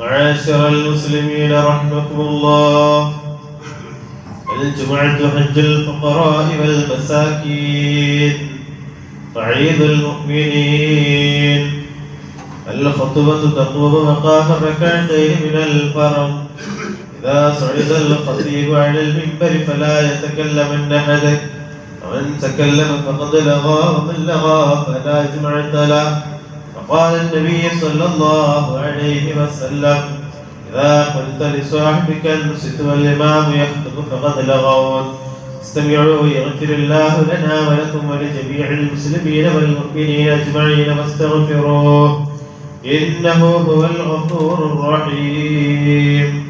معاشر المسلمين رحمكم الله. الجمعة حج الفقراء والمساكين. وعيد المؤمنين. الخطبة تقوم مقام ركعتين من الفرض. إذا صعد الخطيب على المنبر فلا يتكلمن أحدك ومن تكلم فقد لغى ومن لغى فلا جمعة له وقال النبي صلى الله عليه وسلم إذا قلت لصاحبك انصت والإمام يخطب فقد لغوت. استمعوا يغفر الله لنا ولكم ولجميع المسلمين والمؤمنين أجمعين واستغفروه. إنه هو الغفور الرحيم.